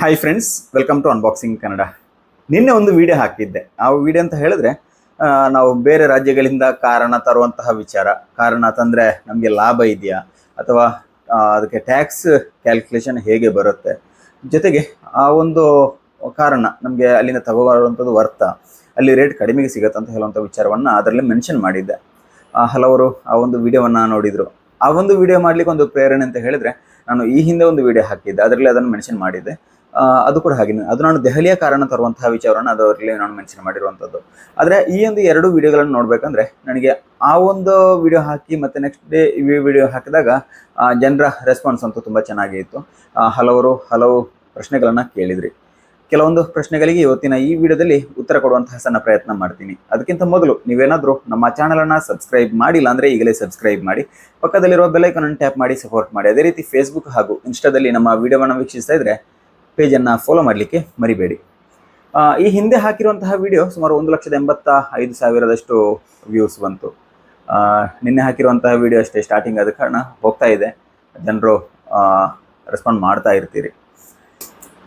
Hi friends welcome to unboxing Kannada ನಿನ್ನೆ ಒಂದು video ಹಾಕಿದ್ದೆ. ಆ ವಿಡಿಯೋ ಅಂತ ಹೇಳಿದ್ರೆ ನಾವು ಬೇರೆ ರಾಜ್ಯಗಳಿಂದ ಕಾರಣ ತರುವಂತಹ ವಿಚಾರ. ಕಾರಣ ತಂದರೆ ನಮಗೆ ಲಾಭ ಇದೆಯಾ? ಅಥವಾ ಅದಕ್ಕೆ ಟ್ಯಾಕ್ಸ್ ಕ್ಯಾಲ್ಕುಲೇಷನ್ ಹೇಗೆ ಬರುತ್ತೆ? ಜೊತೆಗೆ ಆ ಒಂದು ಕಾರಣ ನಮಗೆ ಅಲ್ಲಿಂದ ತಗೋಬರುವಂಥದ್ದು ವರ್ತ. ಅಲ್ಲಿ ರೇಟ್ ಕಡಿಮೆಗೆ ಸಿಗುತ್ತೆ ಅಂತ ಹೇಳುವಂಥ ವಿಚಾರವನ್ನು ಅದರಲ್ಲಿ ಮೆನ್ಷನ್ ಮಾಡಿದ್ದೆ. ಹಲವರು ಆ ಒಂದು ವಿಡಿಯೋವನ್ನು ನೋಡಿದರು. ಆ ಒಂದು ವಿಡಿಯೋ ಮಾಡಲಿಕ್ಕೆ ಒಂದು ಪ್ರೇರಣೆ ಅಂತ ಹೇಳಿದ್ರೆ, ನಾನು ಈ ಹಿಂದೆ ಒಂದು ವಿಡಿಯೋ ಹಾಕಿದ್ದೆ. ಅದರಲ್ಲಿ ಅದನ್ನು ಮೆನ್ಷನ್ ಮಾಡಿದ್ದೆ. ಅದು ಕೂಡ ಹಾಗೆ ಅದು ನಾನು ದೆಹಲಿಯ ಕಾರಣ ತರುವಂತಹ ವಿಚಾರವನ್ನು ಅದರಲ್ಲಿ ನಾನು ಮೆನ್ಷನ್ ಮಾಡಿರುವಂಥದ್ದು ಆದರೆ ಈ ಒಂದು ಎರಡು ವಿಡಿಯೋಗಳನ್ನು ನೋಡಬೇಕಂದ್ರೆ ನನಗೆ ಆ ಒಂದು ವಿಡಿಯೋ ಹಾಕಿ ಮತ್ತು ನೆಕ್ಸ್ಟ್ ಡೇ ವಿಡಿಯೋ ಹಾಕಿದಾಗ ಜನರ ರೆಸ್ಪಾನ್ಸ್ ಅಂತೂ ತುಂಬ ಚೆನ್ನಾಗಿ ಇತ್ತು. ಹಲವರು ಹಲವು ಪ್ರಶ್ನೆಗಳನ್ನು ಕೇಳಿದ್ರಿ. ಕೆಲವೊಂದು ಪ್ರಶ್ನೆಗಳಿಗೆ ಇವತ್ತಿನ ಈ ವಿಡಿಯೋದಲ್ಲಿ ಉತ್ತರ ಕೊಡುವಂತಹ ಸಣ್ಣ ಪ್ರಯತ್ನ ಮಾಡ್ತೀನಿ. ಅದಕ್ಕಿಂತ ಮೊದಲು ನೀವೇನಾದರೂ ನಮ್ಮ ಚಾನಲನ್ನು ಸಬ್ಸ್ಕ್ರೈಬ್ ಮಾಡಿಲ್ಲ ಅಂದರೆ ಈಗಲೇ ಸಬ್ಸ್ಕ್ರೈಬ್ ಮಾಡಿ. ಪಕ್ಕದಲ್ಲಿರುವ ಬೆಲೈಕನನ್ನು ಟ್ಯಾಪ್ ಮಾಡಿ ಸಪೋರ್ಟ್ ಮಾಡಿ. ಅದೇ ರೀತಿ ಫೇಸ್ಬುಕ್ ಹಾಗೂ ಇನ್ಸ್ಟಾದಲ್ಲಿ ನಮ್ಮ ವಿಡಿಯೋವನ್ನು ವೀಕ್ಷಿಸ್ತಾ ಇದ್ರೆ ಪೇಜನ್ನು ಫಾಲೋ ಮಾಡಲಿಕ್ಕೆ ಮರಿಬೇಡಿ. ಈ ಹಿಂದೆ ಹಾಕಿರುವಂತಹ ವಿಡಿಯೋ ಸುಮಾರು ಒಂದು ಲಕ್ಷದ ಎಂಬತ್ತ ಐದು ಸಾವಿರದಷ್ಟು ವ್ಯೂಸ್ ಬಂತು. ನಿನ್ನೆ ಹಾಕಿರುವಂತಹ ವಿಡಿಯೋ ಅಷ್ಟೇ ಸ್ಟಾರ್ಟಿಂಗ್ ಆದ ಕಾರಣ ಹೋಗ್ತಾ ಇದೆ. ಜನರು ರೆಸ್ಪಾಂಡ್ ಮಾಡ್ತಾ ಇರ್ತೀರಿ.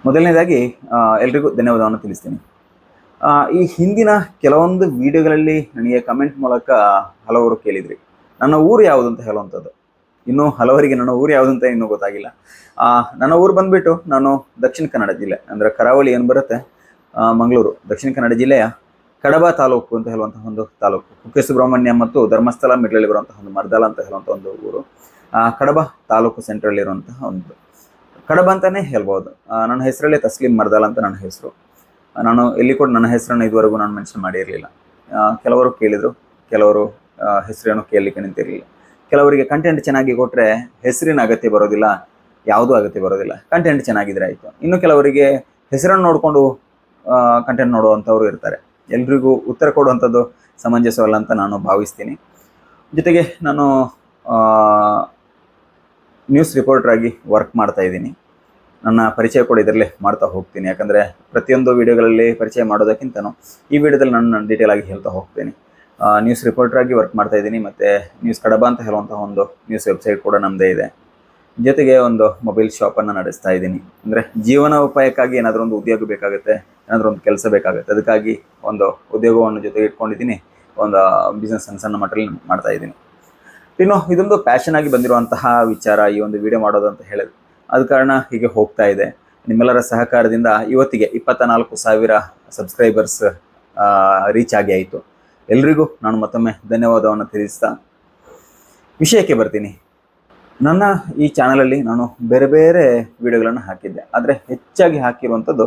ಮೊದಲನೇದಾಗಿ ಎಲ್ರಿಗೂ ಧನ್ಯವಾದವನ್ನು ತಿಳಿಸ್ತೀನಿ. ಈ ಹಿಂದಿನ ಕೆಲವೊಂದು ವಿಡಿಯೋಗಳಲ್ಲಿ ನನಗೆ ಕಮೆಂಟ್ ಮೂಲಕ ಹಲವರು ಕೇಳಿದ್ರಿ. ನನ್ನ ಊರು ಯಾವುದು ಅಂತ ಹೇಳುವಂಥದ್ದು? ಇನ್ನೂ ಹಲವರಿಗೆ ನನ್ನ ಊರು ಯಾವುದು ಅಂತ ಇನ್ನೂ ಗೊತ್ತಾಗಿಲ್ಲ. ನನ್ನ ಊರು ಬಂದ್ಬಿಟ್ಟು ನಾನು ದಕ್ಷಿಣ ಕನ್ನಡ ಜಿಲ್ಲೆ, ಅಂದರೆ ಕರಾವಳಿ ಏನು ಬರುತ್ತೆ? ಮಂಗಳೂರು, ದಕ್ಷಿಣ ಕನ್ನಡ ಜಿಲ್ಲೆಯ ಕಡಬ ತಾಲೂಕು ಅಂತ ಹೇಳುವಂತಹ ಒಂದು ತಾಲೂಕು ಕುಕ್ಕೆ ಸುಬ್ರಹ್ಮಣ್ಯ ಮತ್ತು ಧರ್ಮಸ್ಥಳ ಮಿಡ್ಲಲ್ಲಿ ಬರುವಂತಹ ಒಂದು ಮರ್ದಾಲ ಅಂತ ಹೇಳುವಂಥ ಒಂದು ಊರು. ಕಡಬ ತಾಲೂಕು ಸೆಂಟ್ರಲ್ಲಿ ಇರುವಂತಹ ಒಂದು ಕಡಬ ಅಂತಾನೆ ಹೇಳ್ಬೋದು. ನನ್ನ ಹೆಸರಲ್ಲಿ ತಸ್ಲೀಂ ಮರ್ದಾಲ ಅಂತ ನನ್ನ ಹೆಸರು. ನಾನು ಎಲ್ಲಿ ಕೂಡ ನನ್ನ ಹೆಸರನ್ನು ಇದುವರೆಗೂ ನಾನು ಮೆನ್ಷನ್ ಮಾಡಿರಲಿಲ್ಲ. ಕೆಲವರು ಕೇಳಿದರು, ಕೆಲವರು ಹೆಸರೇನು ಕೇಳಲಿಕ್ಕೆ ನಿಂತಿರಲಿಲ್ಲ. ಕೆಲವರಿಗೆ ಕಂಟೆಂಟ್ ಚೆನ್ನಾಗಿ ಕೊಟ್ಟರೆ ಹೆಸರಿನ ಅಗತ್ಯ ಬರೋದಿಲ್ಲ, ಯಾವುದೂ ಅಗತ್ಯ ಬರೋದಿಲ್ಲ. ಕಂಟೆಂಟ್ ಚೆನ್ನಾಗಿದ್ರೆ ಆಯಿತು. ಇನ್ನು ಕೆಲವರಿಗೆ ಹೆಸರನ್ನು ನೋಡಿಕೊಂಡು ಕಂಟೆಂಟ್ ನೋಡುವಂಥವ್ರು ಇರ್ತಾರೆ. ಎಲ್ರಿಗೂ ಉತ್ತರ ಕೊಡುವಂಥದ್ದು ಸಮಂಜಸವಲ್ಲ ಅಂತ ನಾನು ಭಾವಿಸ್ತೀನಿ. ಜೊತೆಗೆ ನಾನು ನ್ಯೂಸ್ ರಿಪೋರ್ಟರ್ ಆಗಿ ವರ್ಕ್ ಮಾಡ್ತಾ ಇದ್ದೀನಿ. ನನ್ನ ಪರಿಚಯ ಕೂಡ ಇದರಲ್ಲೇ ಮಾಡ್ತಾ ಹೋಗ್ತೀನಿ. ಯಾಕಂದರೆ ಪ್ರತಿಯೊಂದು ವಿಡಿಯೋಗಳಲ್ಲಿ ಪರಿಚಯ ಮಾಡೋದಕ್ಕಿಂತನೂ ಈ ವಿಡಿಯೋದಲ್ಲಿ ನಾನು ಡೀಟೇಲ್ ಆಗಿ ಹೇಳ್ತಾ ಹೋಗ್ತೀನಿ. ನ್ಯೂಸ್ ರಿಪೋರ್ಟರ್ ಆಗಿ ವರ್ಕ್ ಮಾಡ್ತಾ ಇದ್ದೀನಿ. ಮತ್ತು ನ್ಯೂಸ್ ಕಡಬ ಅಂತ ಹೇಳುವಂತಹ ಒಂದು ನ್ಯೂಸ್ ವೆಬ್ಸೈಟ್ ಕೂಡ ನಮ್ಮದೇ ಇದೆ. ಜೊತೆಗೆ ಒಂದು ಮೊಬೈಲ್ ಶಾಪನ್ನು ನಡೆಸ್ತಾ ಇದ್ದೀನಿ. ಅಂದರೆ ಜೀವನೋಪಾಯಕ್ಕಾಗಿ ಏನಾದರೂ ಒಂದು ಉದ್ಯೋಗ ಬೇಕಾಗುತ್ತೆ, ಏನಾದರೂ ಒಂದು ಕೆಲಸ ಬೇಕಾಗುತ್ತೆ, ಅದಕ್ಕಾಗಿ ಒಂದು ಉದ್ಯೋಗವನ್ನು ಜೊತೆಗೆ ಇಟ್ಕೊಂಡಿದ್ದೀನಿ. ಒಂದು ಬಿಸ್ನೆಸ್ ಸಣ್ಣ ಮಟ್ಟಲ್ಲಿ ಮಾಡ್ತಾ ಇದ್ದೀನಿ. ಇನ್ನು ಇದೊಂದು ಪ್ಯಾಷನ್ ಆಗಿ ಬಂದಿರುವಂತಹ ವಿಚಾರ ಈ ಒಂದು ವಿಡಿಯೋ ಮಾಡೋದು ಅಂತ ಹೇಳಿದ್ರು ಅದ ಕಾರಣ ಹೀಗೆ ಹೋಗ್ತಾ ಇದೆ. ನಿಮ್ಮೆಲ್ಲರ ಸಹಕಾರದಿಂದ ಇವತ್ತಿಗೆ ಇಪ್ಪತ್ತ ನಾಲ್ಕು ಸಾವಿರ ಸಬ್ಸ್ಕ್ರೈಬರ್ಸ್ ರೀಚ್ ಆಗಿ ಆಯಿತು. ಎಲ್ರಿಗೂ ನಾನು ಮತ್ತೊಮ್ಮೆ ಧನ್ಯವಾದವನ್ನು ತಿಳಿಸ್ತಾ ವಿಷಯಕ್ಕೆ ಬರ್ತೀನಿ. ನನ್ನ ಈ ಚಾನಲಲ್ಲಿ ನಾನು ಬೇರೆ ಬೇರೆ ವಿಡಿಯೋಗಳನ್ನು ಹಾಕಿದ್ದೆ. ಆದರೆ ಹೆಚ್ಚಾಗಿ ಹಾಕಿರುವಂಥದ್ದು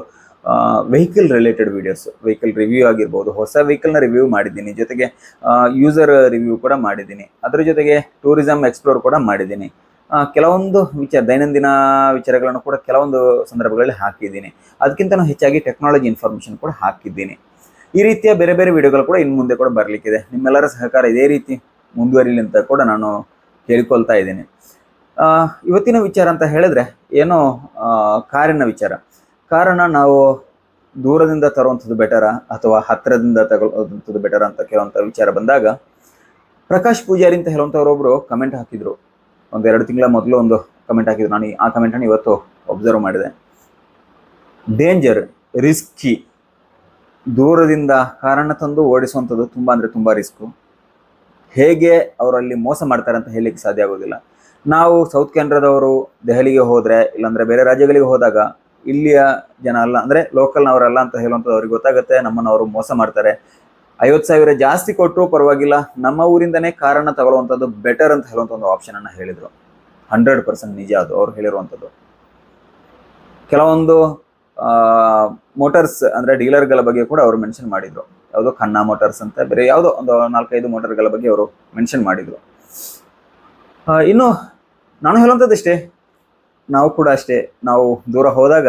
vehicle related videos vehicle review ಆಗಿರ್ಬೋದು, ಹೊಸ ವೆಹಿಕಲ್ನ ರಿವ್ಯೂ ಮಾಡಿದ್ದೀನಿ. ಜೊತೆಗೆ ಯೂಸರ್ ರಿವ್ಯೂ ಕೂಡ ಮಾಡಿದ್ದೀನಿ. ಅದರ ಜೊತೆಗೆ ಟೂರಿಸಮ್ ಎಕ್ಸ್ಪ್ಲೋರ್ ಕೂಡ ಮಾಡಿದ್ದೀನಿ. ಕೆಲವೊಂದು ವಿಚಾರ, ದೈನಂದಿನ ವಿಚಾರಗಳನ್ನು ಕೂಡ ಕೆಲವೊಂದು ಸಂದರ್ಭಗಳಲ್ಲಿ ಹಾಕಿದ್ದೀನಿ. ಅದಕ್ಕಿಂತ ಹೆಚ್ಚಾಗಿ ಟೆಕ್ನಾಲಜಿ ಇನ್ಫಾರ್ಮೇಷನ್ ಕೂಡ ಹಾಕಿದ್ದೀನಿ. ಈ ರೀತಿಯ ಬೇರೆ ಬೇರೆ ವಿಡಿಯೋಗಳು ಕೂಡ ಇನ್ನು ಮುಂದೆ ಕೂಡ ಬರಲಿಕ್ಕಿದೆ. ನಿಮ್ಮೆಲ್ಲರ ಸಹಕಾರ ಇದೇ ರೀತಿ ಮುಂದುವರಿಲಿ ಅಂತ ಕೂಡ ನಾನು ಕೇಳಿಕೊಳ್ತಾ ಇದ್ದೀನಿ. ಇವತ್ತಿನ ವಿಚಾರ ಅಂತ ಹೇಳಿದ್ರೆ ಏನೋ ಕಾರಿನ ವಿಚಾರ. ಕಾರಣ ನಾವು ದೂರದಿಂದ ತರುವಂಥದ್ದು ಬೆಟರ ಅಥವಾ ಹತ್ತಿರದಿಂದ ತಗೊಳ್ಳುವಂಥದ್ದು ಬೆಟರ್ ಅಂತ ಕೇಳುವಂಥ ವಿಚಾರ ಬಂದಾಗ ಪ್ರಕಾಶ್ ಪೂಜಾರಿ ಅಂತ ಹೇಳುವಂಥವ್ರೊಬ್ರು ಕಮೆಂಟ್ ಹಾಕಿದ್ರು. ಒಂದು ಎರಡು ತಿಂಗಳ ಮೊದಲು ಒಂದು ಕಮೆಂಟ್ ಹಾಕಿದ್ರು. ನಾನು ಆ ಕಮೆಂಟನ್ನು ಇವತ್ತು ಒಬ್ಸರ್ವ್ ಮಾಡಿದೆ. ಡೇಂಜರ್ ರಿಸ್ಕಿ ದೂರದಿಂದ ಕಾರಣ ತಂದು ಓಡಿಸುವಂಥದ್ದು ತುಂಬ ಅಂದರೆ ತುಂಬ ರಿಸ್ಕು ಹೇಗೆ ಅವರಲ್ಲಿ ಮೋಸ ಮಾಡ್ತಾರೆ ಅಂತ ಹೇಳಲಿಕ್ಕೆ ಸಾಧ್ಯ ಆಗೋದಿಲ್ಲ. ನಾವು ಸೌತ್ ಕೇಂದ್ರದವರು ದೆಹಲಿಗೆ ಹೋದರೆ, ಇಲ್ಲಾಂದರೆ ಬೇರೆ ರಾಜ್ಯಗಳಿಗೆ ಹೋದಾಗ ಇಲ್ಲಿಯ ಜನ ಅಲ್ಲ, ಅಂದರೆ ಲೋಕಲ್ನವರಲ್ಲ ಅಂತ ಹೇಳುವಂಥದ್ದು ಅವ್ರಿಗೆ ಗೊತ್ತಾಗುತ್ತೆ, ನಮ್ಮನ್ನು ಅವರು ಮೋಸ ಮಾಡ್ತಾರೆ. ಐವತ್ತು ಸಾವಿರ ಜಾಸ್ತಿ ಕೊಟ್ಟರು ಪರವಾಗಿಲ್ಲ, ನಮ್ಮ ಊರಿಂದನೇ ಕಾರಣ ತಗೊಳ್ಳುವಂಥದ್ದು ಬೆಟರ್ ಅಂತ ಹೇಳುವಂಥ ಒಂದು ಆಪ್ಷನನ್ನು ಹೇಳಿದರು. ಹಂಡ್ರೆಡ್ ಪರ್ಸೆಂಟ್ ನಿಜ ಅದು, ಅವ್ರು ಹೇಳಿರುವಂಥದ್ದು. ಕೆಲವೊಂದು ಮೋಟರ್ಸ್ ಅಂದರೆ ಡೀಲರ್ಗಳ ಬಗ್ಗೆ ಕೂಡ ಅವರು ಮೆನ್ಷನ್ ಮಾಡಿದರು. ಯಾವುದೋ ಖನ್ನಾ ಮೋಟರ್ಸ್ ಅಂತ, ಬೇರೆ ಯಾವುದೋ ಒಂದು ನಾಲ್ಕೈದು ಮೋಟರ್ಗಳ ಬಗ್ಗೆ ಅವರು ಮೆನ್ಷನ್ ಮಾಡಿದರು. ಇನ್ನು ನಾನು ಹೇಳುವಂಥದ್ದು ಇಷ್ಟೇ. ನಾವು ಕೂಡ ಅಷ್ಟೇ. ನಾವು ದೂರ ಹೋದಾಗ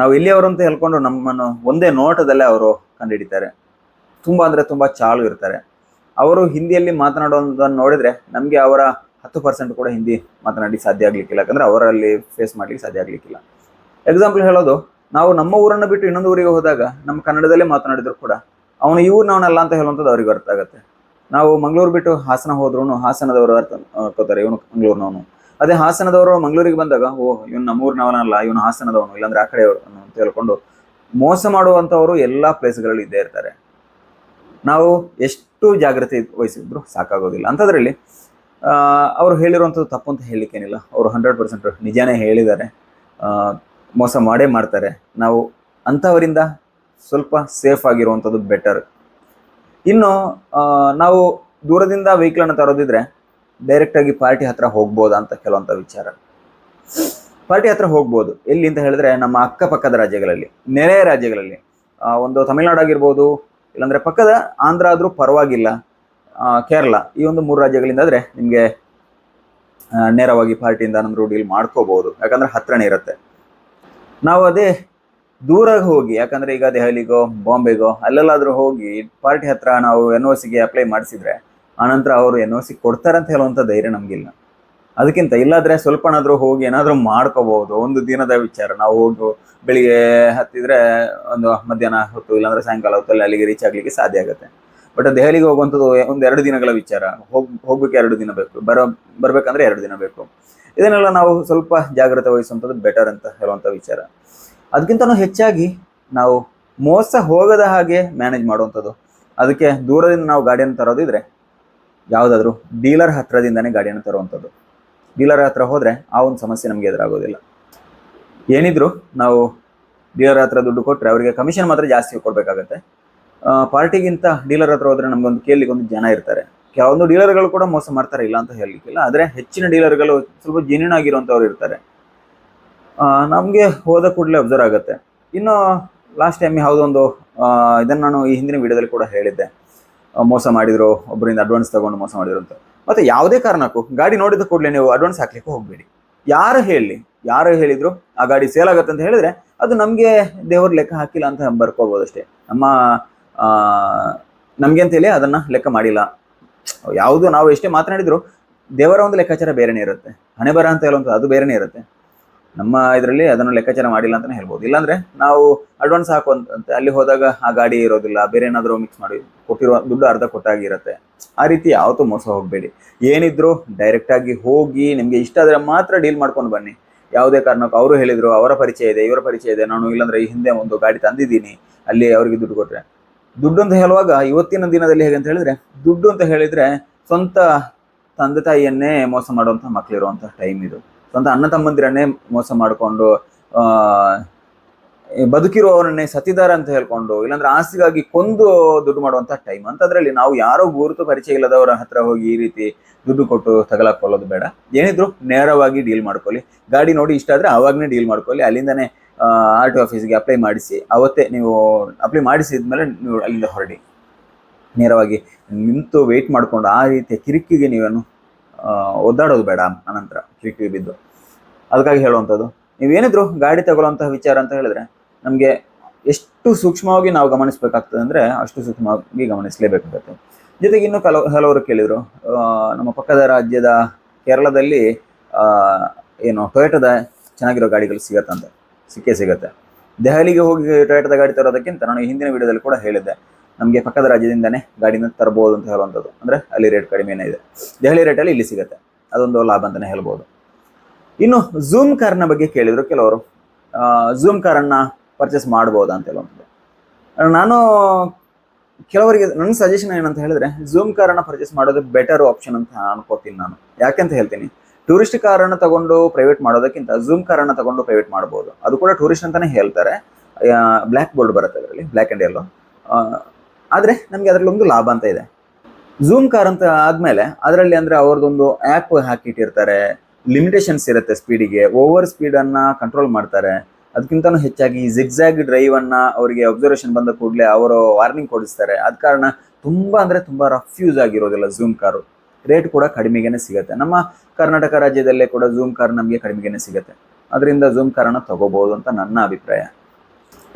ನಾವು ಇಲ್ಲಿಯವರು ಅಂತ ಹೇಳ್ಕೊಂಡು ನಮ್ಮನ್ನು ಒಂದೇ ನೋಟದಲ್ಲೇ ಅವರು ಕಂಡುಹಿಡಿತಾರೆ ತುಂಬ ಅಂದರೆ ತುಂಬ ಚಾಳು ಇರ್ತಾರೆ. ಅವರು ಹಿಂದಿಯಲ್ಲಿ ಮಾತನಾಡೋದನ್ನು ನೋಡಿದರೆ ನಮಗೆ ಅವರ ಹತ್ತು ಪರ್ಸೆಂಟ್ ಕೂಡ ಹಿಂದಿ ಮಾತನಾಡಿ ಸಾಧ್ಯ ಆಗಲಿಕ್ಕಿಲ್ಲ. ಯಾಕಂದರೆ ಅವರಲ್ಲಿ ಫೇಸ್ ಮಾಡಲಿಕ್ಕೆ ಸಾಧ್ಯ ಆಗಲಿಕ್ಕಿಲ್ಲ. ಎಕ್ಸಾಂಪಲ್ ಹೇಳೋದು, ನಾವು ನಮ್ಮ ಊರನ್ನು ಬಿಟ್ಟು ಇನ್ನೊಂದು ಊರಿಗೆ ಹೋದಾಗ ನಮ್ಮ ಕನ್ನಡದಲ್ಲೇ ಮಾತನಾಡಿದ್ರು ಕೂಡ. ಅವನು ಇವ್ರು ಊರಿನವನಲ್ಲ ಅಂತ ಹೇಳುವಂಥದ್ದು ಅವ್ರಿಗೆ ಅರ್ಥ ಆಗುತ್ತೆ. ನಾವು ಮಂಗಳೂರು ಬಿಟ್ಟು ಹಾಸನ ಹೋದ್ರೂ ಹಾಸನದವರು ಅರ್ಥ ಕೋತಾರೆ ಇವನು ಮಂಗಳೂರಿನವನು. ಅದೇ ಹಾಸನದವರು ಮಂಗಳೂರಿಗೆ ಬಂದಾಗ, ಓ, ಇವನು ನಮ್ಮೂರಿನವನಲ್ಲ ಇವನು ಹಾಸನದವನು, ಇಲ್ಲಾಂದ್ರೆ ಆ ಕಡೆಯವನು ಅಂತ ಹೇಳ್ಕೊಂಡು ಮೋಸ ಮಾಡುವಂಥವರು ಎಲ್ಲ ಪ್ಲೇಸ್ಗಳಲ್ಲಿ ಇದ್ದೇ ಇರ್ತಾರೆ. ನಾವು ಎಷ್ಟು ಜಾಗ್ರತೆ ವಹಿಸಿದ್ರು ಸಾಕಾಗೋದಿಲ್ಲ. ಅಂಥದ್ರಲ್ಲಿ ಅವರು ಹೇಳಿರುವಂಥದ್ದು ತಪ್ಪು ಅಂತ ಹೇಳಲಿಕ್ಕೇನಿಲ್ಲ. ಅವರು ಹಂಡ್ರೆಡ್ ಪರ್ಸೆಂಟ್ ನಿಜಾನೇ ಹೇಳಿದ್ದಾರೆ. ಮೋಸ ಮಾಡೇ ಮಾಡ್ತಾರೆ. ನಾವು ಅಂಥವರಿಂದ ಸ್ವಲ್ಪ ಸೇಫ್ ಆಗಿರುವಂಥದ್ದು ಬೆಟರ್ ಇನ್ನು ನಾವು ದೂರದಿಂದ ವೆಹಿಕಲನ್ನು ತರೋದಿದ್ರೆ ಡೈರೆಕ್ಟಾಗಿ ಪಾರ್ಟಿ ಹತ್ರ ಹೋಗ್ಬೋದಾ ಅಂತ ಕೆಲವಂಥ ವಿಚಾರ. ಪಾರ್ಟಿ ಹತ್ರ ಹೋಗ್ಬೋದು. ಎಲ್ಲಿ ಅಂತ ಹೇಳಿದ್ರೆ ನಮ್ಮ ಅಕ್ಕಪಕ್ಕದ ರಾಜ್ಯಗಳಲ್ಲಿ ನೆರೆಯ ರಾಜ್ಯಗಳಲ್ಲಿ. ಒಂದು ತಮಿಳ್ನಾಡು ಆಗಿರ್ಬೋದು, ಇಲ್ಲಾಂದ್ರೆ ಪಕ್ಕದ ಆಂಧ್ರ ಆದರೂ ಪರವಾಗಿಲ್ಲ. ಕೇರಳ, ಈ ಒಂದು ಮೂರು ರಾಜ್ಯಗಳಿಂದ ಆದರೆ ನಿಮಗೆ ನೇರವಾಗಿ ಪಾರ್ಟಿಯಿಂದ ನಮ್ಮ ಡೀಲ್ ಮಾಡ್ಕೋಬಹುದು ಯಾಕಂದ್ರೆ ಹತ್ರನೇ ಇರುತ್ತೆ. ನಾವು ಅದೇ ದೂರ ಹೋಗಿ, ಯಾಕಂದ್ರೆ ಈಗ ದೆಹಲಿಗೋ, ಬಾಂಬೆಗೋ, ಅಲ್ಲೆಲ್ಲಾದ್ರೂ ಹೋಗಿ ಪಾರ್ಟಿ ಹತ್ರ ನಾವು ಎನ್ ಒ ಸಿಗೆ ಅಪ್ಲೈ ಮಾಡಿಸಿದ್ರೆ ಆನಂತರ ಅವರು ಎನ್ ಒ ಸಿ ಕೊಡ್ತಾರಂತ ಹೇಳುವಂಥ ಧೈರ್ಯ ನಮಗಿಲ್ಲ. ಅದಕ್ಕಿಂತ ಇಲ್ಲಾದ್ರೆ ಸ್ವಲ್ಪನಾದರೂ ಹೋಗಿ ಏನಾದರೂ ಮಾಡ್ಕೋಬಹುದು. ಒಂದು ದಿನದ ವಿಚಾರ. ನಾವು ಹೋಗಿ ಬೆಳಿಗ್ಗೆ ಹತ್ತಿದ್ರೆ ಒಂದು ಮಧ್ಯಾಹ್ನ ಹೊತ್ತು, ಇಲ್ಲಾಂದ್ರೆ ಸಾಯಂಕಾಲ ಹೊತ್ತಲ್ಲಿ ಅಲ್ಲಿಗೆ ರೀಚ್ ಆಗ್ಲಿಕ್ಕೆ ಸಾಧ್ಯ ಆಗುತ್ತೆ. ಬಟ್ ದೆಹಲಿಗೆ ಹೋಗುವಂಥದ್ದು ಒಂದು ಎರಡು ದಿನಗಳ ವಿಚಾರ. ಹೋಗ್, ಹೋಗ್ಬೇಕು ಎರಡು ದಿನ ಬೇಕು. ಬರೋ, ಬರ್ಬೇಕಂದ್ರೆ ಎರಡು ದಿನ ಬೇಕು. ಇದನ್ನೆಲ್ಲ ನಾವು ಸ್ವಲ್ಪ ಜಾಗ್ರತೆ ವಹಿಸುವಂಥದ್ದು ಬೆಟರ್ ಅಂತ ಹೇಳುವಂಥ ವಿಚಾರ. ಅದಕ್ಕಿಂತನೂ ಹೆಚ್ಚಾಗಿ ನಾವು ಮೋಸ ಹೋಗದ ಹಾಗೆ ಮ್ಯಾನೇಜ್ ಮಾಡುವಂಥದ್ದು. ಅದಕ್ಕೆ ದೂರದಿಂದ ನಾವು ಗಾಡಿಯನ್ನು ತರೋದಿದ್ರೆ ಯಾವುದಾದ್ರೂ ಡೀಲರ್ ಹತ್ರದಿಂದನೇ ಗಾಡಿಯನ್ನು ತರುವಂಥದ್ದು. ಡೀಲರ್ ಹತ್ರ ಹೋದರೆ ಆ ಒಂದು ಸಮಸ್ಯೆ ನಮಗೆ ಎದುರಾಗೋದಿಲ್ಲ. ಏನಿದ್ರು ನಾವು ಡೀಲರ್ ಹತ್ರ ದುಡ್ಡು ಕೊಟ್ಟರೆ ಅವರಿಗೆ ಕಮಿಷನ್ ಮಾತ್ರ ಜಾಸ್ತಿ ಕೊಡಬೇಕಾಗತ್ತೆ. ಪಾರ್ಟಿಗಿಂತ ಡೀಲರ್ ಹತ್ರ ಹೋದರೆ ನಮ್ಗೊಂದು ಒಂದು ಜನ ಇರ್ತಾರೆ. ಕೆಲವೊಂದು ಡೀಲರ್ಗಳು ಕೂಡ ಮೋಸ ಮಾಡ್ತಾರೆ, ಇಲ್ಲ ಅಂತ ಹೇಳಲಿಕ್ಕಿಲ್ಲ. ಆದರೆ ಹೆಚ್ಚಿನ ಡೀಲರ್ಗಳು ಸ್ವಲ್ಪ ಜೆನ್ಯೂನ್ ಆಗಿರುವಂಥವ್ರು ಇರ್ತಾರೆ. ನಮಗೆ ಹೋದ ಕೂಡಲೇ ಅಬ್ಸರ್ವ್ ಆಗುತ್ತೆ. ಇನ್ನು ಲಾಸ್ಟ್ ಟೈಮ್ ಯಾವುದೊಂದು ಇದನ್ನು ನಾನು ಈ ಹಿಂದಿನ ವಿಡಿಯೋದಲ್ಲಿ ಕೂಡ ಹೇಳಿದ್ದೆ. ಮೋಸ ಮಾಡಿದ್ರು ಒಬ್ಬರಿಂದ ಅಡ್ವಾನ್ಸ್ ತಗೊಂಡು ಮೋಸ ಮಾಡಿದ್ರು ಅಂತ. ಮತ್ತೆ ಯಾವುದೇ ಕಾರಣಕ್ಕೂ, ಗಾಡಿ ನೋಡಿದ ಕೂಡಲೇ ನೀವು ಅಡ್ವಾನ್ಸ್ ಹಾಕ್ಲಿಕ್ಕೆ ಹೋಗಬೇಡಿ. ಯಾರು ಹೇಳಿ, ಯಾರು ಹೇಳಿದ್ರು, ಆ ಗಾಡಿ ಸೇಲ್ ಆಗುತ್ತೆ ಅಂತ ಹೇಳಿದ್ರೆ ಅದು ನಮಗೆ ದೇವ್ರ ಲೆಕ್ಕ ಹಾಕಿಲ್ಲ ಅಂತ ಬರ್ಕೋಬೋದು ಅಷ್ಟೇ ನಮ್ಮ ನಮಗೆ ಅಂತೇಳಿ ಅದನ್ನು ಲೆಕ್ಕ ಮಾಡಿಲ್ಲ. ಯಾವುದು ನಾವು ಎಷ್ಟೇ ಮಾತನಾಡಿದ್ರು, ದೇವರ ಒಂದು ಲೆಕ್ಕಾಚಾರ ಬೇರೆನೇ ಇರುತ್ತೆ. ಹಣೆ ಬರ ಅಂತ ಹೇಳುವಂಥದ್ದು ಅದು ಬೇರೆನೇ ಇರುತ್ತೆ. ನಮ್ಮ ಇದರಲ್ಲಿ ಅದನ್ನು ಲೆಕ್ಕಾಚಾರ ಮಾಡಿಲ್ಲ ಅಂತಲೇ ಹೇಳ್ಬೋದು. ಇಲ್ಲಾಂದ್ರೆ ನಾವು ಅಡ್ವಾನ್ಸ್ ಹಾಕುವಂತಂತೆ ಅಲ್ಲಿ ಹೋದಾಗ ಆ ಗಾಡಿ ಇರೋದಿಲ್ಲ, ಬೇರೆ ಏನಾದರೂ ಮಿಕ್ಸ್ ಮಾಡಿ ಕೊಟ್ಟಿರುವ ದುಡ್ಡು ಅರ್ಧ ಕೊಟ್ಟಾಗಿರುತ್ತೆ. ಆ ರೀತಿ ಯಾವತ್ತೂ ಮೋಸ ಹೋಗಬೇಡಿ. ಏನಿದ್ರು ಡೈರೆಕ್ಟ್ ಆಗಿ ಹೋಗಿ ನಿಮಗೆ ಇಷ್ಟ ಆದರೆ ಮಾತ್ರ ಡೀಲ್ ಮಾಡ್ಕೊಂಡು ಬನ್ನಿ. ಯಾವುದೇ ಕಾರಣಕ್ಕೂ ಅವರು ಹೇಳಿದರು, ಅವರ ಪರಿಚಯ ಇದೆ, ಇವರ ಪರಿಚಯ ಇದೆ, ನಾನು ಇಲ್ಲಾಂದ್ರೆ ಈ ಹಿಂದೆ ಒಂದು ಗಾಡಿ ತಂದಿದ್ದೀನಿ, ಅಲ್ಲಿ ಅವರಿಗೆ ದುಡ್ಡು ಕೊಟ್ರೆ. ದುಡ್ಡು ಅಂತ ಹೇಳುವಾಗ ಇವತ್ತಿನ ದಿನದಲ್ಲಿ ಹೇಗೆ ಅಂತ ಹೇಳಿದ್ರೆ, ದುಡ್ಡು ಅಂತ ಹೇಳಿದ್ರೆ ಸ್ವಂತ ತಂದೆ ತಾಯಿಯನ್ನೇ ಮೋಸ ಮಾಡುವಂಥ ಮಕ್ಕಳಿರುವಂಥ ಟೈಮ್ ಇದು. ಸ್ವಂತ ಅಣ್ಣ ತಮ್ಮಂದಿರನ್ನೇ ಮೋಸ ಮಾಡಿಕೊಂಡು ಬದುಕಿರುವವರನ್ನೇ ಸತಿದಾರ ಅಂತ ಹೇಳ್ಕೊಂಡು, ಇಲ್ಲಾಂದ್ರೆ ಆಸ್ತಿಗಾಗಿ ಕೊಂದು ದುಡ್ಡು ಮಾಡುವಂತ ಟೈಮ್ ಅಂತದ್ರಲ್ಲಿ ನಾವು ಯಾರೋ ಗುರುತು ಪರಿಚಯ ಇಲ್ಲದವರ ಹತ್ರ ಹೋಗಿ ಈ ರೀತಿ ದುಡ್ಡು ಕೊಟ್ಟು ತಗಲಾಕೊಳ್ಳೋದು ಬೇಡ. ಏನಿದ್ರು ನೇರವಾಗಿ ಡೀಲ್ ಮಾಡ್ಕೊಳ್ಳಿ. ಗಾಡಿ ನೋಡಿ ಇಷ್ಟ ಆದ್ರೆ ಅವಾಗನೇ ಡೀಲ್ ಮಾಡ್ಕೊಳ್ಳಿ. ಅಲ್ಲಿಂದನೇ ಆರ್ ಟಿ ಆಫೀಸ್ಗೆ ಅಪ್ಲೈ ಮಾಡಿಸಿ, ಅವತ್ತೇ ನೀವು ಅಪ್ಲೈ ಮಾಡಿಸಿದ್ಮೇಲೆ ನೀವು ಅಲ್ಲಿಂದ ಹೊರಡಿ. ನೇರವಾಗಿ ನಿಂತು ವೆಯ್ಟ್ ಮಾಡಿಕೊಂಡು ಆ ರೀತಿಯ ಕಿರಿಕಿಗೆ ನೀವೇನು ಒದ್ದಾಡೋದು ಬೇಡ ಅನಂತರ ಕಿರಿಕಿ ಬಿದ್ದು. ಅದಕ್ಕಾಗಿ ಹೇಳುವಂಥದ್ದು ನೀವೇನಿದ್ರು ಗಾಡಿ ತಗೊಳ್ಳುವಂತಹ ವಿಚಾರ ಅಂತ ಹೇಳಿದ್ರೆ ನಮಗೆ ಎಷ್ಟು ಸೂಕ್ಷ್ಮವಾಗಿ ನಾವು ಗಮನಿಸಬೇಕಾಗ್ತದೆ ಅಂದರೆ ಅಷ್ಟು ಸೂಕ್ಷ್ಮವಾಗಿ ಗಮನಿಸಲೇಬೇಕಾಗುತ್ತೆ. ಜೊತೆಗೆ ಇನ್ನೂ ಕೆಲವು ಹಲವರು ಕೇಳಿದರು ನಮ್ಮ ಪಕ್ಕದ ರಾಜ್ಯದ ಕೇರಳದಲ್ಲಿ ಏನು ಟೊಯೋಟದ ಚೆನ್ನಾಗಿರೋ ಗಾಡಿಗಳು ಸಿಗತ್ತಂತ ಸಿಕ್ಕೇ ಸಿಗುತ್ತೆ. ದೆಹಲಿಗೆ ಹೋಗಿ ಟೊಯೋಟದ ಗಾಡಿ ತರೋದಕ್ಕಿಂತ ನಾನು ಹಿಂದಿನ ವಿಡಿಯೋದಲ್ಲಿ ಕೂಡ ಹೇಳಿದ್ದೆ. ನಮಗೆ ಪಕ್ಕದ ರಾಜ್ಯದಿಂದನೇ ಗಾಡಿನ ತರಬಹುದು ಅಂತ ಹೇಳುವಂಥದ್ದು. ಅಂದರೆ ಅಲ್ಲಿ ರೇಟ್ ಕಡಿಮೆನೇ ಇದೆ ದೆಹಲಿ ರೇಟಲ್ಲಿ ಇಲ್ಲಿ ಸಿಗುತ್ತೆ. ಅದೊಂದು ಲಾಭ ಅಂತಲೇ ಹೇಳ್ಬೋದು. ಇನ್ನು ಝೂಮ್ ಕಾರ್ನ ಬಗ್ಗೆ ಕೇಳಿದರು ಕೆಲವರು. ಝೂಮ್ ಕಾರನ್ನ ಪರ್ಚೇಸ್ ಮಾಡ್ಬೋದಾ ಅಂತ ಹೇಳುವಂಥದ್ದು. ನಾನು ಕೆಲವರಿಗೆ, ನನ್ನ ಸಜೆಷನ್ ಏನಂತ ಹೇಳಿದ್ರೆ ಝೂಮ್ ಕಾರನ್ನ ಪರ್ಚೇಸ್ ಮಾಡೋದು ಬೆಟರ್ ಆಪ್ಷನ್ ಅಂತ ಅನ್ಕೋತೀನಿ ನಾನು. ಯಾಕೆಂತ ಹೇಳ್ತೀನಿ. ಟೂರಿಸ್ಟ್ ಕಾರನ್ನ ತಗೊಂಡು ಪ್ರೈವೇಟ್ ಮಾಡೋದಕ್ಕಿಂತ ಝೂಮ್ ಕಾರನ್ನ ತಗೊಂಡು ಪ್ರೈವೇಟ್ ಮಾಡ್ಬೋದು. ಅದು ಕೂಡ ಟೂರಿಸ್ಟ್ ಅಂತಾನೆ ಹೇಳ್ತಾರೆ. ಬ್ಲ್ಯಾಕ್ ಬೋರ್ಡ್ ಬರುತ್ತೆ ಅದರಲ್ಲಿ ಬ್ಲ್ಯಾಕ್ ಆ್ಯಂಡ್ ಎಲ್ಲೋ ಆದರೆ ನಮಗೆ ಅದರಲ್ಲಿ ಒಂದು ಲಾಭ ಅಂತ ಇದೆ. ಝೂಮ್ ಕಾರ್ ಅಂತ ಆದಮೇಲೆ ಅದರಲ್ಲಿ ಅಂದರೆ ಅವ್ರದ್ದೊಂದು ಆ್ಯಪ್ ಹಾಕಿಟ್ಟಿರ್ತಾರೆ. ಲಿಮಿಟೇಷನ್ಸ್ ಇರುತ್ತೆ ಸ್ಪೀಡಿಗೆ ಓವರ್ ಸ್ಪೀಡನ್ನು ಕಂಟ್ರೋಲ್ ಮಾಡ್ತಾರೆ. ಅದಕ್ಕಿಂತನೂ ಹೆಚ್ಚಾಗಿ ಜಿಗ್ಜಾಗ್ ಡ್ರೈವನ್ನು ಅವರಿಗೆ ಅಬ್ಸರ್ವೇಷನ್ ಬಂದ ಕೂಡಲೇ ಅವರು ವಾರ್ನಿಂಗ್ ಕೊಡಿಸ್ತಾರೆ. ಆದ ಕಾರಣ ತುಂಬ ಅಂದರೆ ತುಂಬ ರಫ್ ಯೂಸ್ ಆಗಿರೋದಿಲ್ಲ ಝೂಮ್ ಕಾರು ರೇಟ್ ಕೂಡ ಕಡಿಮೆಗೇನೆ ಸಿಗುತ್ತೆ. ನಮ್ಮ ಕರ್ನಾಟಕ ರಾಜ್ಯದಲ್ಲೇ ಕೂಡ ಝೂಮ್ ಕಾರ್ ನಮಗೆ ಕಡಿಮೆಗೇನೆ ಸಿಗುತ್ತೆ. ಅದರಿಂದ ಝೂಮ್ ಕಾರನ್ನು ತಗೋಬಹುದು ಅಂತ ನನ್ನ ಅಭಿಪ್ರಾಯ.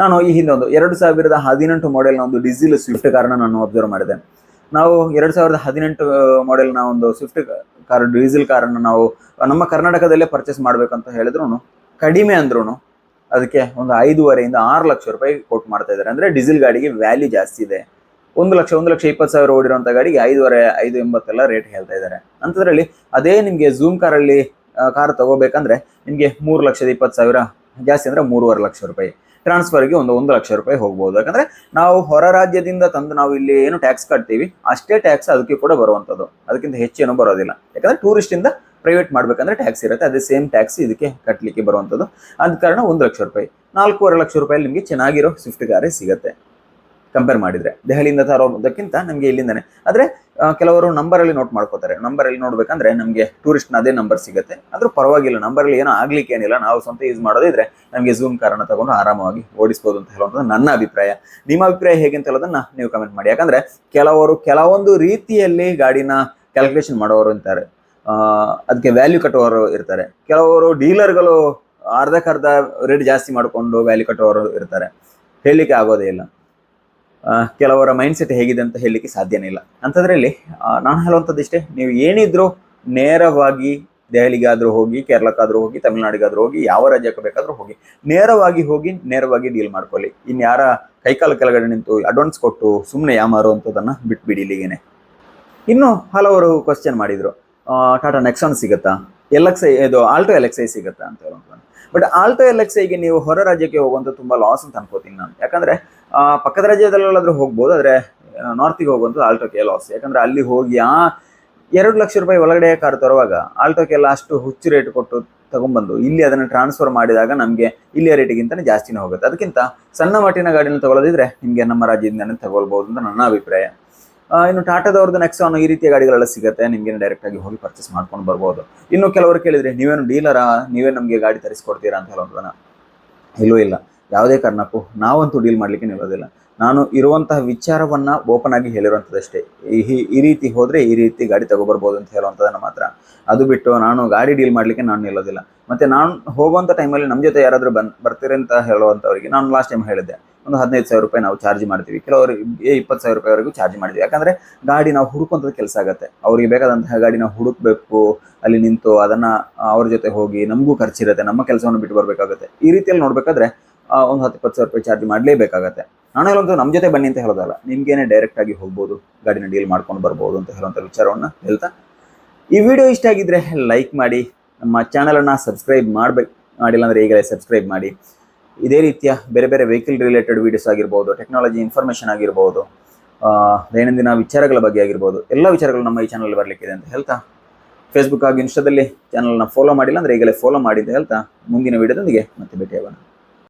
ನಾನು ಈ ಹಿಂದೆ ಒಂದು ಎರಡು ಸಾವಿರದ ಹದಿನೆಂಟು ಮಾಡೆಲ್ನ ಒಂದು ಡೀಸೆಲ್ ಸ್ವಿಫ್ಟ್ ಕಾರನ್ನು ನಾನು ಅಬ್ಸರ್ವ್ ಮಾಡಿದೆ. ನಾವು ಎರಡು ಸಾವಿರದ ಹದಿನೆಂಟು ಮಾಡೆಲ್ನ ಒಂದು ಸ್ವಿಫ್ಟ್ ಕಾರ್ ಡೀಸೆಲ್ ಕಾರನ್ನು ನಾವು ನಮ್ಮ ಕರ್ನಾಟಕದಲ್ಲೇ ಪರ್ಚೇಸ್ ಮಾಡಬೇಕಂತ ಹೇಳಿದ್ರು ಕಡಿಮೆ ಅಂದ್ರೂ ಅದಕ್ಕೆ ಒಂದು ಐದೂವರೆಯಿಂದ ಆರು ಲಕ್ಷ ರೂಪಾಯಿ ಕೊಟ್ಟು ಮಾಡ್ತಾ ಇದ್ದಾರೆ. ಅಂದರೆ ಡೀಸೆಲ್ ಗಾಡಿಗೆ ವ್ಯಾಲ್ಯೂ ಜಾಸ್ತಿ ಇದೆ. ಒಂದು ಲಕ್ಷ ಒಂದು ಲಕ್ಷ ಇಪ್ಪತ್ತು ಸಾವಿರ ಓಡಿರೋಂಥ ಗಾಡಿಗೆ ಐದುವರೆ, ಐದು ಎಂಬತ್ತೆಲ್ಲ ರೇಟ್ ಹೇಳ್ತಾ ಇದ್ದಾರೆ. ಅಂಥದ್ರಲ್ಲಿ ಅದೇ ನಿಮಗೆ ಝೂಮ್ ಕಾರಲ್ಲಿ ಕಾರ್ ತಗೋಬೇಕಂದ್ರೆ ನಿಮಗೆ ಮೂರು ಲಕ್ಷದ ಇಪ್ಪತ್ತು ಸಾವಿರ, ಜಾಸ್ತಿ ಅಂದರೆ ಮೂರುವರೆ ಲಕ್ಷ ರೂಪಾಯಿ. ಟ್ರಾನ್ಸ್ಫರ್ಗೆ ಒಂದು ಒಂದು ಲಕ್ಷ ರೂಪಾಯಿ ಹೋಗ್ಬೋದು. ಯಾಕಂದ್ರೆ ನಾವು ಹೊರ ರಾಜ್ಯದಿಂದ ತಂದು ನಾವು ಇಲ್ಲಿ ಏನು ಟ್ಯಾಕ್ಸ್ ಕಟ್ತೀವಿ, ಅಷ್ಟೇ ಟ್ಯಾಕ್ಸ್ ಅದಕ್ಕೆ ಕೂಡ ಬರುವಂಥದ್ದು ಅದಕ್ಕಿಂತ ಹೆಚ್ಚೇನು ಬರೋದಿಲ್ಲ. ಯಾಕಂದ್ರೆ ಟೂರಿಸ್ಟಿಂದ ಪ್ರೈವೇಟ್ ಮಾಡ್ಬೇಕಂದ್ರೆ ಟ್ಯಾಕ್ಸ್ ಇರುತ್ತೆ, ಅದೇ ಸೇಮ್ ಟ್ಯಾಕ್ಸ್ ಇದಕ್ಕೆ ಕಟ್ಟಲಿಕ್ಕೆ ಬರುವಂಥದ್ದು ಆದ ಕಾರಣ ಒಂದು ಲಕ್ಷ ರೂಪಾಯಿ, ನಾಲ್ಕೂವರೆ ಲಕ್ಷ ರೂಪಾಯಿ ನಿಮಗೆ ಚೆನ್ನಾಗಿರೋ ಸ್ವಿಫ್ಟ್ ಕಾರೇ ಸಿಗುತ್ತೆ. ಕಂಪೇರ್ ಮಾಡಿದ್ರೆ. ದೆಹಲಿಯಿಂದ ತರೋದಕ್ಕಿಂತ ನಮಗೆ ಇಲ್ಲಿಂದನೇ. ಆದರೆ ಕೆಲವರು ನಂಬರಲ್ಲಿ ನೋಟ್ ಮಾಡ್ಕೋತಾರೆ. ನಂಬರಲ್ಲಿ ನೋಡ್ಬೇಕಂದ್ರೆ ನಮಗೆ ಟೂರಿಸ್ಟ್ನ ಅದೇ ನಂಬರ್ ಸಿಗುತ್ತೆ. ಆದರೂ ಪರವಾಗಿಲ್ಲ, ನಂಬರಲ್ಲಿ ಏನೋ ಆಗ್ಲಿಕ್ಕೆ ಏನಿಲ್ಲ. ನಾವು ಸ್ವಂತ ಯೂಸ್ ಮಾಡೋದಿದ್ರೆ ನಮಗೆ ಝೂಮ್ ಕಾರಣ ತಗೊಂಡು ಆರಾಮವಾಗಿ ಓಡಿಸ್ಬೋದು ಅಂತ ಹೇಳುವಂಥದ್ದು ನನ್ನ ಅಭಿಪ್ರಾಯ. ನಿಮ್ಮ ಅಭಿಪ್ರಾಯ ಹೇಗೆ ಅಂತ ಹೇಳೋದನ್ನ ನೀವು ಕಮೆಂಟ್ ಮಾಡಿ. ಯಾಕಂದರೆ, ಕೆಲವರು ಕೆಲವೊಂದು ರೀತಿಯಲ್ಲಿ ಗಾಡಿನ ಕ್ಯಾಲ್ಕುಲೇಷನ್ ಮಾಡೋರು ಇರ್ತಾರೆ. ಅದಕ್ಕೆ ವ್ಯಾಲ್ಯೂ ಕಟ್ಟುವವರು ಇರ್ತಾರೆ. ಕೆಲವರು ಡೀಲರ್ಗಳು ಅರ್ಧಕ್ಕರ್ಧ ರೇಟ್ ಜಾಸ್ತಿ ಮಾಡಿಕೊಂಡು ವ್ಯಾಲ್ಯೂ ಕಟ್ಟುವವರು ಇರ್ತಾರೆ. ಹೇಳಲಿಕ್ಕೆ ಆಗೋದೇ ಇಲ್ಲ. ಕೆಲವರ ಮೈಂಡ್ ಸೆಟ್ ಹೇಗಿದೆ ಅಂತ ಹೇಳಲಿಕ್ಕೆ ಸಾಧ್ಯನೇ ಇಲ್ಲ. ಅಂಥದ್ರಲ್ಲಿ ನಾನು ಹೇಳುವಂಥದ್ದು ಇಷ್ಟೇ ನೀವು ಏನಿದ್ರೂ ನೇರವಾಗಿ ದೆಹಲಿಗಾದರೂ ಹೋಗಿ, ಕೇರಳಕ್ಕಾದರೂ ಹೋಗಿ, ತಮಿಳ್ನಾಡಿಗಾದರೂ ಹೋಗಿ, ಯಾವ ರಾಜ್ಯಕ್ಕೆ ಬೇಕಾದರೂ ಹೋಗಿ, ನೇರವಾಗಿ ಹೋಗಿ, ನೇರವಾಗಿ ಡೀಲ್ ಮಾಡ್ಕೊಳ್ಳಿ. ಇನ್ಯಾರ ಯಾರ ಕೈಕಾಲು ಕೆಳಗಡೆ ನಿಂತು ಅಡ್ವಾನ್ಸ್ ಕೊಟ್ಟು ಸುಮ್ಮನೆ ಯಾಮಾರುವಂಥದ್ದನ್ನು ಬಿಟ್ಬಿಡಿ ಇಲ್ಲಿಗೇನೆ. ಇನ್ನು ಹಲವರು ಕ್ವಶನ್ ಮಾಡಿದರು. ಟಾಟಾ ನೆಕ್ಸಾನ್ ಸಿಗುತ್ತಾ? ಎಲ್ ಎಕ್ಸ್ ಐ ಇದು ಆಲ್ಟೋ ಎಲ್ ಎಕ್ಸ್ ಸಿಗುತ್ತಾ ಅಂತ ಹೇಳುವಂಥದ್ದು ಬಟ್ ಆಲ್ಟೋ ಎಲ್ ಎಕ್ಸ್ ನೀವು ಹೊರ ರಾಜ್ಯಕ್ಕೆ ಹೋಗುವಂಥ ತುಂಬ ಲಾಸ್ ಅಂತ ಅನ್ಕೋತೀನಿ ನಾನು. ಯಾಕಂದ್ರೆ ಪಕ್ಕದ ರಾಜ್ಯದಲ್ಲಾದರೂ ಹೋಗ್ಬೋದು, ಆದರೆ ನಾರ್ತಿಗೆ ಹೋಗುವಂಥದ್ದು ಆಲ್ಟೋಕ್ಕೆ ಲಾಸ್ ಯಾಕಂದರೆ ಅಲ್ಲಿ ಹೋಗಿ, ಆ, ಎರಡು ಲಕ್ಷ ರೂಪಾಯಿ ಒಳಗಡೆ ಕಾರ್ ತರುವಾಗ ಆಲ್ಟೋಕ್ಕೆಲ್ಲ ಅಷ್ಟು ಹುಚ್ಚು ರೇಟ್ ಕೊಟ್ಟು ತಗೊಂಡ್ಬಂದು ಇಲ್ಲಿ ಅದನ್ನು ಟ್ರಾನ್ಸ್ಫರ್ ಮಾಡಿದಾಗ ನಮಗೆ ಇಲ್ಲಿಯ ರೇಟಿಗಿಂತಲೇ ಜಾಸ್ತಿನೇ ಹೋಗುತ್ತೆ. ಅದಕ್ಕಿಂತ ಸಣ್ಣ ಮಟ್ಟಿನ ಗಾಡಿನ ತಗೊಳ್ಳೋದಿದ್ರೆ ನಿಮಗೆ ನಮ್ಮ ರಾಜ್ಯದಿಂದನೇ ತಗೊಳ್ಬೋದು ಅಂತ ನನ್ನ ಅಭಿಪ್ರಾಯ. ಇನ್ನು ಟಾಟಾದವ್ರದ್ದು ನೆಕ್ಸಾನ್ ಈ ರೀತಿಯ ಗಾಡಿಗಳೆಲ್ಲ ಸಿಗುತ್ತೆ ನಿಮಗೆ ಡೈರೆಕ್ಟಾಗಿ ಹೋಗಿ ಪರ್ಚೇಸ್ ಮಾಡ್ಕೊಂಡು ಬರ್ಬೋದು. ಇನ್ನು ಕೆಲವರು ಕೇಳಿದರೆ, ನೀವೇನು ಡೀಲರಾ ನೀವೇ ನಮಗೆ ಗಾಡಿ ತರಿಸ್ಕೊಡ್ತೀರಾ ಅಂತ ಹೇಳೋದನ್ನ ಇಲ್ಲೂ ಇಲ್ಲ. ಯಾವುದೇ ಕಾರಣಕ್ಕೂ ನಾವಂತೂ ಡೀಲ್ ಮಾಡಲಿಕ್ಕೆ ನಿಲ್ಲೋದಿಲ್ಲ. ನಾನು ಇರುವಂತಹ ವಿಚಾರವನ್ನ ಓಪನ್ ಆಗಿ ಹೇಳಿರುವಂಥದ್ದಷ್ಟೇ ಈ, ಈ- ರೀತಿ ಹೋದರೆ ಈ ರೀತಿ ಗಾಡಿ ತಗೋಬರ್ಬೋದು ಅಂತ ಹೇಳುವಂಥದ್ದನ್ನು ಮಾತ್ರ. ಅದು ಬಿಟ್ಟು ನಾನು ಗಾಡಿ ಡೀಲ್ ಮಾಡಲಿಕ್ಕೆ ನಾನು ನಿಲ್ಲೋದಿಲ್ಲ. ಮತ್ತೆ ನಾನು ಹೋಗುವಂಥ ಟೈಮಲ್ಲಿ ನಮ್ಮ ಜೊತೆ ಯಾರಾದರೂ ಬನ್, ಬರ್ತೀರಿ ಅಂತ ಹೇಳುವಂಥವ್ರಿಗೆ ನಾನು ಲಾಸ್ಟ್ ಟೈಮ್ ಹೇಳಿದ್ದೆ. ಒಂದು ಹದಿನೈದು ಸಾವಿರ ರೂಪಾಯಿ ನಾವು ಚಾರ್ಜ್ ಮಾಡ್ತೀವಿ. ಕೆಲವರಿಗೆ ಇಪ್ಪತ್ತು ಸಾವಿರ ರೂಪಾಯಿವರೆಗೂ ಚಾರ್ಜ್ ಮಾಡಿದ್ವಿ ಯಾಕಂದರೆ ಗಾಡಿ ನಾವು ಹುಡುಕುವಂಥದ್ದು ಕೆಲಸ ಆಗುತ್ತೆ. ಅವರಿಗೆ ಬೇಕಾದಂತಹ ಗಾಡಿ ನಾವು ಹುಡುಕಬೇಕು, ಅಲ್ಲಿ ನಿಂತು ಅದನ್ನು ಅವ್ರ ಜೊತೆ ಹೋಗಿ ನಮಗೂ ಖರ್ಚಿರುತ್ತೆ, ನಮ್ಮ ಕೆಲಸವನ್ನು ಬಿಟ್ಟು ಬರಬೇಕಾಗುತ್ತೆ. ಈ ರೀತಿಯಲ್ಲಿ ನೋಡ್ಬೇಕಾದ್ರೆ ಒಂದು ಹತ್ತು ಇಪ್ಪತ್ತು ಸಾವಿರ ರೂಪಾಯಿ ಚಾರ್ಜ್ ಮಾಡಲೇಬೇಕಾಗತ್ತೆ. ನಾನು ಹೇಳೋದು ನಮ್ಮ ಜೊತೆ ಬನ್ನಿ ಅಂತ ಹೇಳೋದಲ್ಲ, ನಿಮ್ಗೇನೆ ಡೈರೆಕ್ಟ್ ಆಗಿ ಹೋಗ್ಬೋದು, ಗಾಡಿನ ಡೀಲ್ ಮಾಡ್ಕೊಂಡು ಬರ್ಬೋದು ಅಂತ ಹೇಳುವಂಥ ವಿಚಾರವನ್ನು ಹೇಳ್ತಾ. ಈ ವಿಡಿಯೋ ಇಷ್ಟ ಆಗಿದ್ರೆ ಲೈಕ್ ಮಾಡಿ, ನಮ್ಮ ಚಾನಲನ್ನು ಸಬ್ಸ್ಕ್ರೈಬ್ ಮಾಡಬೇಕು, ಮಾಡಿಲ್ಲ ಅಂದರೆ ಈಗಲೇ ಸಬ್ಸ್ಕ್ರೈಬ್ ಮಾಡಿ. ಇದೇ ರೀತಿಯ ಬೇರೆ ಬೇರೆ ವೆಹಿಕಲ್ ರಿಲೇಟೆಡ್ ವೀಡಿಯೋಸ್ ಆಗಿರ್ಬೋದು ಟೆಕ್ನಾಲಜಿ ಇನ್ಫಾರ್ಮೇಷನ್ ಆಗಿರ್ಬೋದು ದೈನಂದಿನ ವಿಚಾರಗಳ ಬಗ್ಗೆ ಆಗಿರ್ಬೋದು, ಎಲ್ಲ ವಿಚಾರಗಳು ನಮ್ಮ ಈ ಚಾನಲ್ ಬರಲಿಕ್ಕಿದೆ ಅಂತ ಹೇಳ್ತಾ. ಫೇಸ್ಬುಕ್ ಆಗಿ ಇನ್ಸ್ಟಾದಲ್ಲಿ ಚಾನಲ್ನ ಫಾಲೋ ಮಾಡಿಲ್ಲ ಅಂದರೆ ಈಗಲೇ ಫಾಲೋ ಮಾಡಿ ಹೇಳ್ತಾ. ಮುಂದಿನ ವಿಡಿಯೋದೊಂದಿಗೆ ಮತ್ತೆ ಭೇಟಿಯಾಗೋಣ.